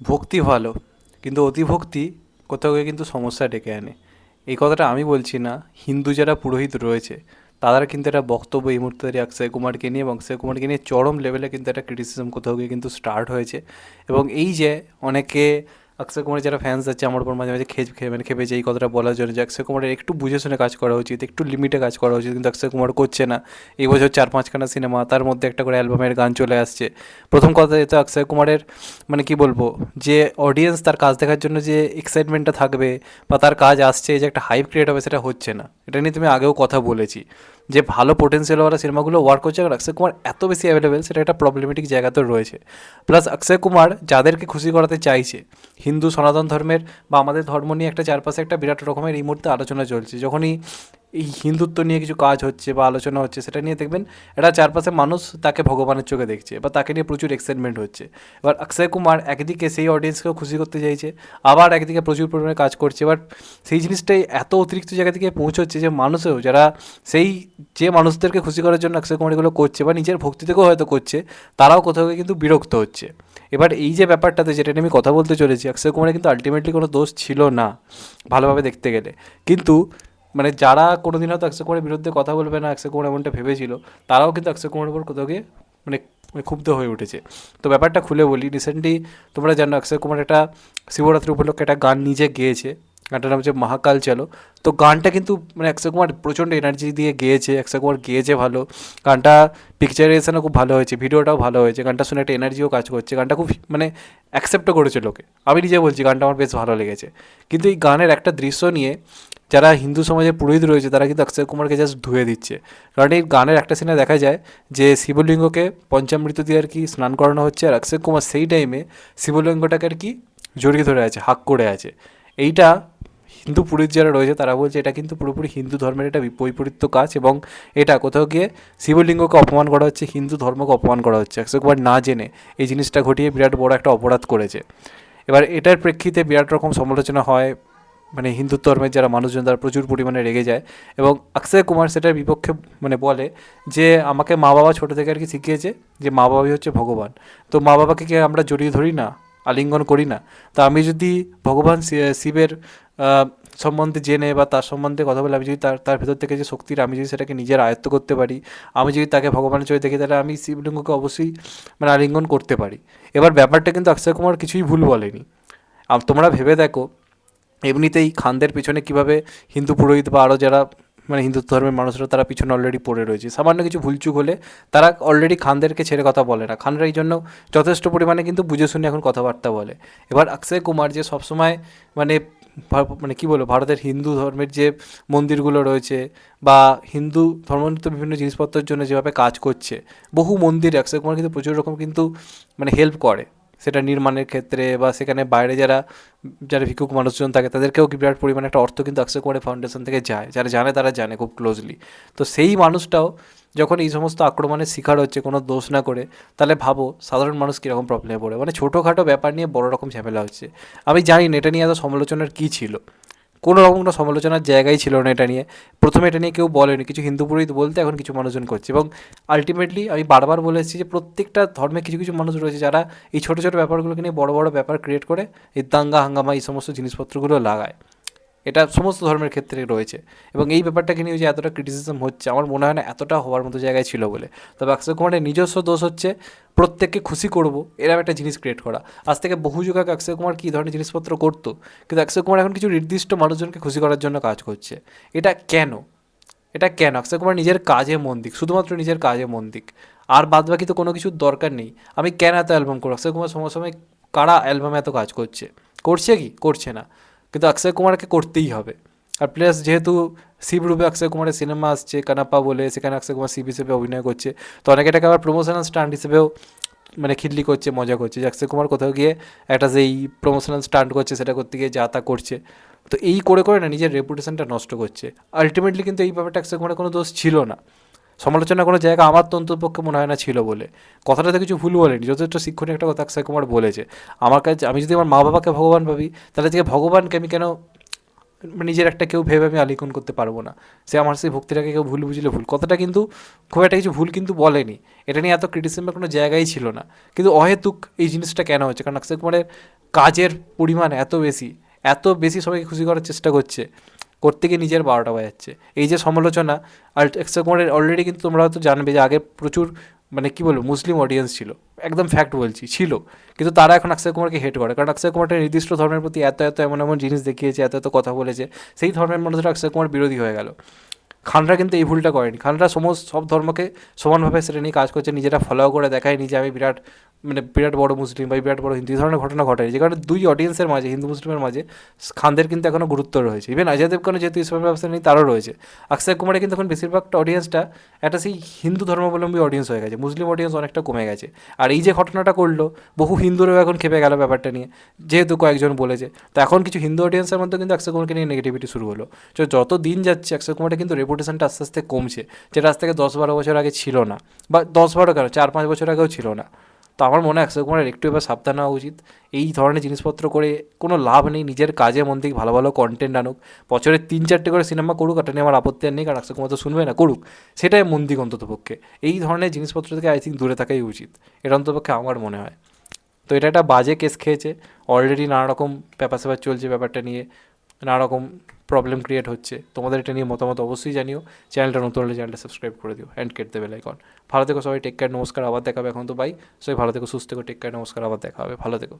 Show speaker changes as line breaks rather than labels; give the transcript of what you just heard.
ভক্তি ভালো, কিন্তু অতিভক্তি কোথাও গিয়ে কিন্তু সমস্যা ডেকে আনে। এই কথাটা আমি বলছি না, হিন্দু যারা পুরোহিত রয়েছে, তারা কিন্তু একটা বক্তব্য এই মুহূর্তে দাঁড়িয়ে অক্ষয় কুমারকে নিয়ে এবং অক্ষয় কুমারকে নিয়ে চরম লেভেলে কিন্তু একটা ক্রিটিসিজম কোথাও গিয়ে কিন্তু স্টার্ট হয়েছে। এবং এই যে অনেকে অক্ষয় কুমারের যারা ফ্যান্স আছে, আমার উপর মাঝে মাঝে খেয়ে মানে খেপেছে এই কথাটা বলার জন্য যে অক্ষয় কুমারের একটু বুঝে শুনে কাজ করা উচিত, একটু লিমিটে কাজ করা উচিত, কিন্তু অক্ষয় কুমার করছে না। এই বছর চার পাঁচখানা সিনেমা তার মধ্যে একটা করে অ্যালবামের গান চলে আসছে। প্রথম কথা যেটা অক্ষয় কুমারের মানে কি বলব, যে অডিয়েন্স তার কাজ দেখার জন্য যে এক্সাইটমেন্টটা থাকবে বা তার কাজ আসছে, যে একটা হাইপ ক্রিয়েট হবে, সেটা হচ্ছে না। এটা নিয়ে তুমি আগেও কথা বলেছি। যে ভালো পোটেন্সিয়ালওয়ালা সিনেমাগুলো ওয়ার্ক করছে আর অক্ষয় কুমার এত বেশি অ্যাভেলেবেল সেটা একটা প্রবলেমেটিক জায়গাতেও রয়েছে। প্লাস অক্ষয় কুমার যাদেরকে খুশি করাতে চাইছে, হিন্দু সনাতন ধর্মের বা আমাদের ধর্ম নিয়ে একটা চারপাশে একটা বিরাট রকমের এই মুহূর্তে আলোচনা চলছে। যখনই এই হিন্দুত্ব নিয়ে কিছু কাজ হচ্ছে বা আলোচনা হচ্ছে, সেটা নিয়ে দেখবেন এটা চারপাশে মানুষ তাকে ভগবানের চোখে দেখছে বা তাকে নিয়ে প্রচুর এক্সাইটমেন্ট হচ্ছে। এবার অক্ষয় কুমার একদিকে সেই অডিয়েন্সকেও খুশি করতে চাইছে, আবার একদিকে প্রচুর পরিমাণে কাজ করছে। এবার সেই জিনিসটাই এত অতিরিক্ত জায়গা থেকে পৌঁছচ্ছে যে মানুষেও, যারা সেই যে মানুষদেরকে খুশি করার জন্য অক্ষয় কুমার এগুলো করছে বা নিজের ভক্তি থেকেও হয়তো করছে, তারাও কোথাও কিন্তু বিরক্ত হচ্ছে। এবার এই যে ব্যাপারটাতে যেটা নিয়ে আমি কথা বলতে চলেছি, অক্ষয় কুমারের কিন্তু আলটিমেটলি কোনো দোষ ছিল না ভালোভাবে দেখতে গেলে। কিন্তু মানে যারা কোনোদিন হয়তো অক্ষয় কুমারের বিরুদ্ধে কথা বলবে না, অক্ষয় কুমার এমনটা ভেবেছিল, তারাও কিন্তু অক্ষয় কুমারের উপর কোথাও গিয়ে মানে মানে ক্ষুব্ধ হয়ে উঠেছে। তো ব্যাপারটা খুলে বলি রিসেন্টলি তোমরা জানো অক্ষয় কুমার একটা শিবরাত্রি উপলক্ষে একটা গান নিজে গেয়েছে, গানটার নাম হচ্ছে মহাকাল চলো। তো গানটা কিন্তু মানে অক্ষয় কুমার প্রচণ্ড এনার্জি দিয়ে গেয়েছে, অক্ষয় কুমার গেয়েছে ভালো। গানটা পিকচারাইজেশনও খুব ভালো হয়েছে ভিডিওটাও ভালো হয়েছে, গানটা শুনে একটা এনার্জিও কাজ করছে, গানটা খুব মানে অ্যাকসেপ্টও করেছে লোকে। আমি নিজে বলছি, গানটা আমার বেশ ভালো লেগেছে। কিন্তু এই গানের একটা দৃশ্য নিয়ে যারা হিন্দু সমাজে পুরোহিত রয়েছে, তারা কিন্তু অক্ষয় কুমারকে জাস্ট ধুয়ে দিচ্ছে। কারণ এই গানের একটা সিনে দেখা যায় যে শিবলিঙ্গকে পঞ্চামৃত দিয়ে আর কি স্নান করানো হচ্ছে, আর অক্ষয় কুমার সেই টাইমে শিবলিঙ্গটাকে আর কি জড়িয়ে ধরে আছে, হাক করে আছে। এইটা হিন্দু পুরোহিত যারা রয়েছে, তারা বলছে এটা কিন্তু পুরোপুরি হিন্দু ধর্মের একটা বৈপরীত্য কাজ এবং এটা কোথাও গিয়ে শিবলিঙ্গকে অপমান করা হচ্ছে, হিন্দু ধর্মকে অপমান করা হচ্ছে। অক্ষয় কুমার না জেনে এই জিনিসটা ঘটিয়ে বিরাট বড় একটা অপরাধ করেছে। এবার এটার প্রেক্ষিতে বিরাট রকম সমালোচনা হয় মানে হিন্দু ধর্মের যারা মানুষজন, তারা প্রচুর পরিমাণে রেগে যায়। এবং অক্ষয় কুমার সেটার বিপক্ষে মানে বলে যে, আমাকে মা বাবা ছোটো থেকে আর কি শিখিয়েছে যে, মা বাবাই হচ্ছে ভগবান। তো মা বাবাকে কি আমরা জড়িয়ে ধরি না? আলিঙ্গন করি না? তা আমি যদি ভগবান শিবের সম্বন্ধে জেনে বা তার সম্বন্ধে কথা বলে, আমি যদি তার তার ভেতর থেকে যে শক্তির, আমি যদি সেটাকে নিজের আয়ত্ত করতে পারি, আমি যদি তাকে ভগবানের চোখে দেখি, তাহলে আমি শিবলিঙ্গকে অবশ্যই মানে আলিঙ্গন করতে পারি। এবার ব্যাপারটা কিন্তু অক্ষয় কুমার কিছুই ভুল বলেনি। তোমরা ভেবে দেখো এমনিতেই খানদের পিছনে কীভাবে হিন্দু পুরোহিত বা আরও যারা মানে হিন্দু ধর্মের মানুষরা তারা পিছনে অলরেডি পড়ে রয়েছে। সামান্য কিছু ভুলচুক হলে তারা অলরেডি খানদেরকে ছেড়ে কথা বলে না। খানরা এই জন্য যথেষ্ট পরিমাণে কিন্তু বুঝে শুনে এখন কথাবার্তা বলে। এবার অক্ষয় কুমার যে সবসময় মানে মানে কী বলব, ভারতের হিন্দু ধর্মের যে মন্দিরগুলো রয়েছে বা হিন্দু ধর্মনিত বিভিন্ন জিনিসপত্রের জন্য যেভাবে কাজ করছে, বহু মন্দির অক্ষয় কুমার কিন্তু প্রচুর রকম কিন্তু মানে হেল্প করে। সেটা নির্মাণের ক্ষেত্রে বা সেখানে বাইরে যারা যারা ভিক্ষুক মানুষজন থাকে, তাদেরকেও কি বিরাট পরিমাণে একটা অর্থ কিন্তু আকসে করে ফাউন্ডেশন থেকে যায়। যারা জানে তারা জানে খুব ক্লোজলি তো সেই মানুষটাও যখন এই সমস্ত আক্রমণের শিকার হচ্ছে, কোনো দোষ না করে, তাহলে ভাবো সাধারণ মানুষ কীরকম প্রবলেমে পড়ে। মানে ছোটোখাটো ব্যাপার নিয়ে বড় রকম ঝামেলা হচ্ছে। আমি জানি না, এটা নিয়ে এত সমালোচনার কী ছিল? কোনো রকম কোনো সমালোচনার জায়গাই ছিল না এটা নিয়ে। প্রথমে এটা নিয়ে কেউ বলেনি, কিছু হিন্দু পুরোহিত বলতে এখন কিছু মানুষজন করছে এবং আলটিমেটলি আমি বারবার বলে এসেছি যে প্রত্যেকটা ধর্মে কিছু কিছু মানুষ রয়েছে যারা এই ছোটো ছোটো ব্যাপারগুলোকে নিয়ে বড় বড় ব্যাপার ক্রিয়েট করে এই দাঙ্গা হাঙ্গামা এই সমস্ত জিনিসপত্রগুলো লাগায়। এটা সমস্ত ধর্মের ক্ষেত্রে রয়েছে। এবং এই ব্যাপারটাকে নিয়ে যে এতটা ক্রিটিসিজম হচ্ছে, আমার মনে হয় না এতটা হওয়ার মতো জায়গায় ছিল বলে। তবে অক্ষয় কুমারের নিজস্ব দোষ হচ্ছে, প্রত্যেককে খুশি করব, এরকম একটা জিনিস ক্রিয়েট করা। আজ থেকে বহু যুগ আগে অক্ষয় কুমার কী ধরনের জিনিসপত্র করতো, কিন্তু অক্ষয় কুমার এখন কিছু নির্দিষ্ট মানুষজনকে খুশি করার জন্য কাজ করছে। এটা কেন? এটা কেন? অক্ষয় কুমার নিজের কাজে মন দিক, শুধুমাত্র নিজের কাজে মন দিক। আর বাদ বাকি তো কোনো কিছুর দরকার নেই। আমি কেন এত অ্যালবাম করব? অক্ষয় কুমার সময় সময় কারা অ্যালবামে এত কাজ করছে? করছে কি? করছে না। কিন্তু অক্ষয় কুমারকে করতেই হবে। আর প্লাস যেহেতু শিবরূপে অক্ষয় কুমারের সিনেমা আসছে, কানাপ্পা বলে, সেখানে অক্ষয় কুমার শিব হিসেবে অভিনয় করছে, তো অনেকে এটাকে আবার প্রমোশনাল স্টান্ট হিসেবেও মানে খিল্লি করছে, মজা করছে যে অক্ষয় কুমার কোথাও গিয়ে একটা যেই প্রমোশনাল স্টান্ট করছে সেটা করতে গিয়ে যা তা করছে। তো এই করে করে না নিজের রেপুটেশনটা নষ্ট করছে। আলটিমেটলি কিন্তু এই ব্যাপারটা অক্ষয় কুমারের কোনো দোষ ছিল না। সমালোচনা কোনো জায়গা আমার তো অন্ততপক্ষে মনে হয় না ছিল বলে। কথাটা তো কিছু ভুল বলেনি। যথেষ্ট শিক্ষণীয় একটা কথা অক্ষয় কুমার বলেছে। আমার কাছে, আমি যদি আমার মা বাবাকে ভগবান ভাবি, তাহলে থেকে ভগবানকে আমি কেন নিজের একটা কেউ ভেবে আমি আলিকন করতে পারব না? সে আমার সেই ভক্তিটাকে কেউ ভুল বুঝলে ভুল। কথাটা কিন্তু খুব একটা কিছু ভুল কিন্তু বলেনি। এটা নিয়ে এত ক্রিটিসিজমের কোনো জায়গাই ছিল না। কিন্তু অহেতুক এই জিনিসটা কেন হচ্ছে? কারণ অক্ষয় কুমারের কাজের পরিমাণ এত বেশি। এত বেশি সবাইকে খুশি করার চেষ্টা করছে। গিয়ে নিজের বারোটা বাজাচ্ছে। এই যে সমালোচনা আর অক্ষয় কুমারের অলরেডি কিন্তু তোমরা হয়তো জানবে যে আগে প্রচুর মানে কী বলব, মুসলিম অডিয়েন্স ছিল। একদম ফ্যাক্ট বলছি, ছিল। কিন্তু তারা এখন অক্ষয় কুমারকে হেট করে। কারণ অক্ষয় কুমারটা নির্দিষ্ট ধর্মের প্রতি এত এত এমন এমন জিনিস দেখিয়েছে, এত এত কথা বলেছে, সেই ধর্মের মধ্যে অক্ষয় কুমার বিরোধী হয়ে গেল। খানরা কিন্তু এই ভুলটা করেনি। খানরা সমস্ত, সব ধর্মকে সমানভাবে সেটা নিয়ে কাজ করছে, নিজেরা ফলো করে দেখায় নিজে আমি বিরাট মানে বিরাট বড় মুসলিম বা বিরাট বড় হিন্দু। এই ধরনের ঘটনা ঘটায় যে কারণে দুই অডিয়েন্সের মাঝে, হিন্দু মুসলিমের মাঝে, খানদের কিন্তু এখনও গুরুত্ব রয়েছে। ইভেন অজয় দেবগণের যেহেতু ইসলাম ব্যবস্থা নেই তারও রয়েছে। অক্ষয় কুমারে কিন্তু এখন বেশিরভাগটা অডিয়েন্সটা একটা সেই হিন্দু ধর্মাবলম্বী অডিয়েন্স হয়ে গেছে। মুসলিম অডিয়েন্স অনেকটা কমে গেছে। আর এই যে ঘটনাটা করল, বহু হিন্দুরাও এখন খেপে গেল ব্যাপারটা নিয়ে। যেহেতু কয়েকজন বলেছে, তো এখন কিছু হিন্দু অডিয়েন্সের মধ্যে কিন্তু অক্ষয় কুমারকে নিয়ে নেগেটিভিটি শুরু হলো। তো যত দিন যাচ্ছে অক্ষয় কুমারের কিন্তু রেপুটেশনটা আস্তে আস্তে কমছে, যেটা আজ থেকে দশ বারো বছর আগে ছিল না, বা দশ বারো কেন, চার পাঁচ বছর আগেও ছিল না। তো আমার মনে হয় কুমারের একটু এবার সাবধান হওয়া উচিত। এই ধরনের জিনিসপত্র করে কোনো লাভ নেই, নিজের কাজে মন থেকে ভালো ভালো কন্টেন্ট আনুক। বছরে তিন চারটে করে সিনেমা করুক এটা নিয়ে আমার আপত্তি আর নেই, কারণ অক্ষয় কুমার তো শুনবে না, করুক। সেটাই মন দিক অন্তত পক্ষে। এই ধরনের জিনিসপত্র থেকে আই থিঙ্ক দূরে থাকাই উচিত। এটা অন্তত পক্ষে আমার মনে হয়। তো এটা একটা বাজে কেস খেয়েছে। অলরেডি নানা রকম ব্যাপার স্যাপার চলছে ব্যাপারটা নিয়ে। নানা রকম প্রবলেম ক্রিয়েট হচ্ছে। তোমাদের এটা নিয়ে মতামত অবশ্যই জানিও। চ্যানেলটা নতুন হলে চ্যানেলটা সাবস্ক্রাইব করে দিও অ্যান্ড কেট দেবে লাইকন ভালো থেকো সবাই টেক কেয়ার নমস্কার, আবার দেখাবে এখন তো বাই সবাই ভালো থেকো, সুস্থ থেকো টেক কেয়ার নমস্কার, আবার দেখা হবে। ভালো থেকো।